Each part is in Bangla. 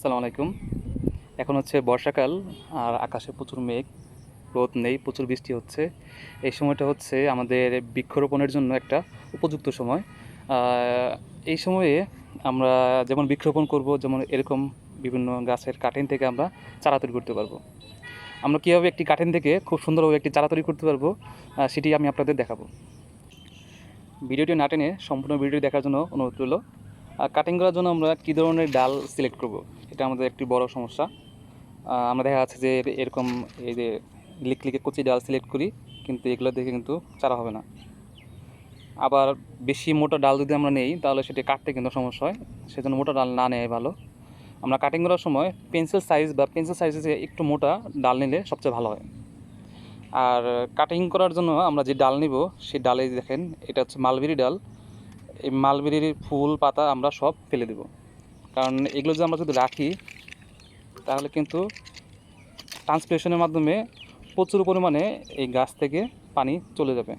আসসালামু আলাইকুম। এখন হচ্ছে বর্ষাকাল আর আকাশে প্রচুর মেঘ, রোদ নেই, প্রচুর বৃষ্টি হচ্ছে। এই সময়টা হচ্ছে আমাদের বৃক্ষরোপণের জন্য একটা উপযুক্ত সময়। এই সময়ে আমরা যেমন বৃক্ষরোপণ করব, যেমন এরকম বিভিন্ন গাছের কাটিং থেকে আমরা চারা তৈরি করতে পারব। আমরা কীভাবে একটি কাটিং থেকে খুব সুন্দরভাবে একটি চারা তৈরি করতে পারব সেটি আমি আপনাদের দেখাবো। ভিডিওটি না টেনে সম্পূর্ণ ভিডিওটি দেখার জন্য অনুরোধ রইল। কাটিং করার জন্য আমরা কী ধরনের ডাল সিলেক্ট করব? এটা আমাদের একটি বড় সমস্যা। আমরা দেখা যাচ্ছে যে এরকম এই যে লিক লিকে কচি ডাল সিলেক্ট করি, কিন্তু এগুলো দেখে কিন্তু চারা হবে না। আবার বেশি মোটা ডাল যদি আমরা নেই, তাহলে সেটি কাটতে কিন্তু সমস্যা হয়। সেজন্য মোটা ডাল না নেয় ভালো। আমরা কাটিং করার সময় পেন্সিল সাইজ বা পেন্সিল সাইজে যে একটু মোটা ডাল নিলে সবচেয়ে ভালো হয়। আর কাটিং করার জন্য আমরা যে ডাল নিব সেই ডালে দেখেন, এটা হচ্ছে মালবেরি ডাল। এই মালবেরির ফুল, পাতা আমরা সব ফেলে দেব। কারণ এগুলো যদি আমরা যদি রাখি, তাহলে কিন্তু ট্রান্সপ্লেশনের মাধ্যমে প্রচুর পরিমাণে এই গাছ থেকে পানি চলে যাবে।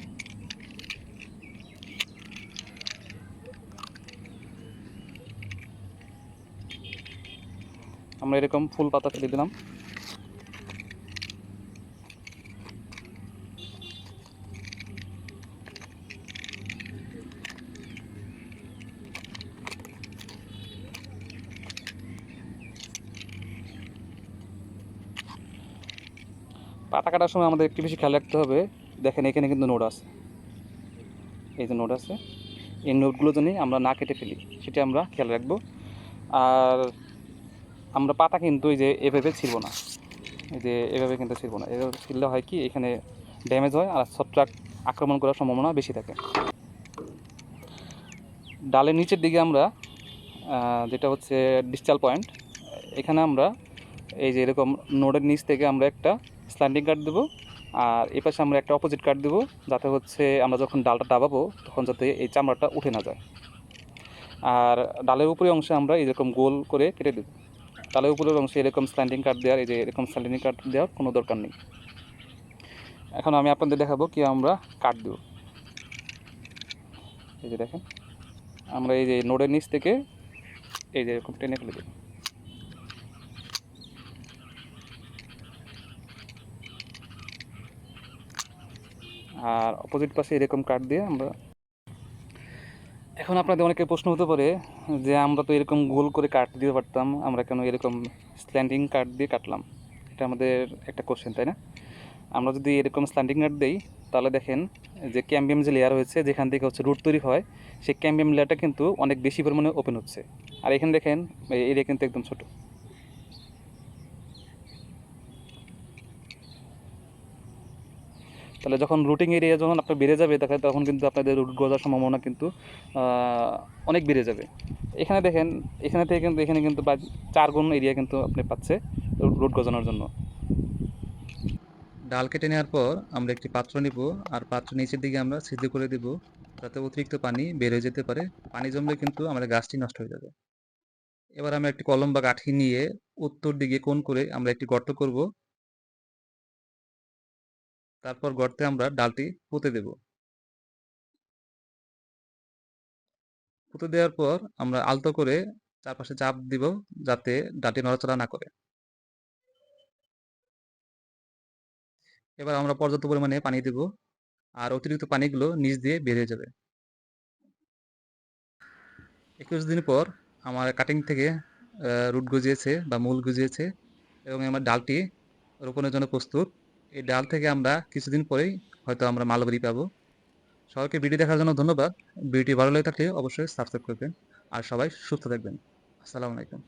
আমরা এরকম ফুল পাতা ফেলে দিলাম। পাতা কাটার সময় আমাদের একটু বেশি খেয়াল রাখতে হবে। দেখেন, এখানে কিন্তু নোট আছে। এই যে নোট আছে, এই নোটগুলো যেন আমরা না কেটে ফেলি, সেটা আমরা খেয়াল রাখব। আর আমরা পাতা কিন্তু এই যে এভাবে ছিড়বো না। এই যে এভাবে কিন্তু ছিড়বো না। এভাবে ছিড়লে হয় কি, এখানে ড্যামেজ হয় আর ছত্রাক আক্রমণ করার সম্ভাবনা বেশি থাকে। ডালের নিচের দিকে আমরা যেটা হচ্ছে ডিজিটাল পয়েন্ট এখানে আমরা এই যে এরকম নোডের নিচ থেকে আমরা একটা স্ল্যান্ডিং কাট দেবো। আর এই পাশে আমরা একটা অপোজিট কাট দেবো, যাতে হচ্ছে আমরা যখন ডালটা দাবাবো তখন যাতে এই চামড়াটা উঠে না যায়। আর ডালের উপরে অংশে আমরা এরকম গোল করে কেটে দেবো। ডালের উপরের অংশে এরকম স্ল্যান্ডিং কাট দেওয়ার, এই যে এরকম স্ল্যান্ডিং কাট দেওয়ার কোনো দরকার নেই। এখন আমি আপনাদের দেখাবো কি আমরা কাট দেবো। এই যে দেখেন, আমরা এই যে নোডের নিচ থেকে এই যে এরকম টেনে ফেলে দেবো। আর অপোজিট পাশে এরকম কাট দিয়ে আমরা এখন আপনাদের অনেকের প্রশ্ন হতে পারে যে আমরা তো এরকম গোল করে কাট দিতে পারতাম, আমরা কেন এরকম স্ল্যান্ডিং কাট দিয়ে কাটলাম? এটা আমাদের একটা কোশ্চেন তাই না? আমরা যদি এরকম স্ল্যান্ডিং কাট দিই, তাহলে দেখেন যে ক্যাম্বিয়াম যে লেয়ার হয়েছে, যেখান থেকে হচ্ছে রুট তৈরি হয়, সেই ক্যাম্বিয়াম লেয়ারটা কিন্তু অনেক বেশি পরিমাণে ওপেন হচ্ছে। আর এখানে দেখেন এরিয়া কিন্তু একদম ছোটো। তাহলে যখন রুটিং এরিয়া যখন আপনার বেড়ে যাবে তাহলে তখন কিন্তু আপনাদের রুট গজার সম্ভাবনা কিন্তু অনেক বেড়ে যাবে। এখানে দেখেন, এখানে থেকে কিন্তু, এখানে কিন্তু চার গুণ এরিয়া কিন্তু আপনি পাচ্ছে রুট গজানোর জন্য। ডাল কেটে নেওয়ার পর আমরা একটি পাত্র নিব, আর পাত্র নিচের দিকে আমরা সিদ্ধ করে দেব, যাতে অতিরিক্ত পানি বের হয়ে যেতে পারে। পানি জমলে কিন্তু আমাদের গাছটি নষ্ট হয়ে যাবে। এবার আমরা একটি কলম বা কাঠি নিয়ে উত্তর দিকে কোণ করে আমরা একটি গর্ত করব। তারপর গর্তে আমরা ডালটি পুঁতে দেব। পুঁতে দেওয়ার পর আমরা আলতো করে চারপাশে চাপ দিব যাতে ডালটি নড়াচড়া না করে। এবার আমরা পর্যাপ্ত পরিমাণে পানি দেব আর অতিরিক্ত পানিগুলো নিচ দিয়ে বেরিয়ে যাবে। একুশ দিন পর আমার কাটিং থেকে রুট গজিয়েছে বা মূল গজিয়েছে এবং আমার ডালটি রোপণের জন্য প্রস্তুত। এই ডাল থেকে আমরা কিছুদিন পরেই হয়তো আমরা মালবাড়ি পাবো। সবাইকে ভিডিও দেখার জন্য ধন্যবাদ। ভিডিওটি ভালো লেগে থাকলে অবশ্যই সাবস্ক্রাইব করবেন। আর সবাই সুস্থ থাকবেন। আসসালামু আলাইকুম।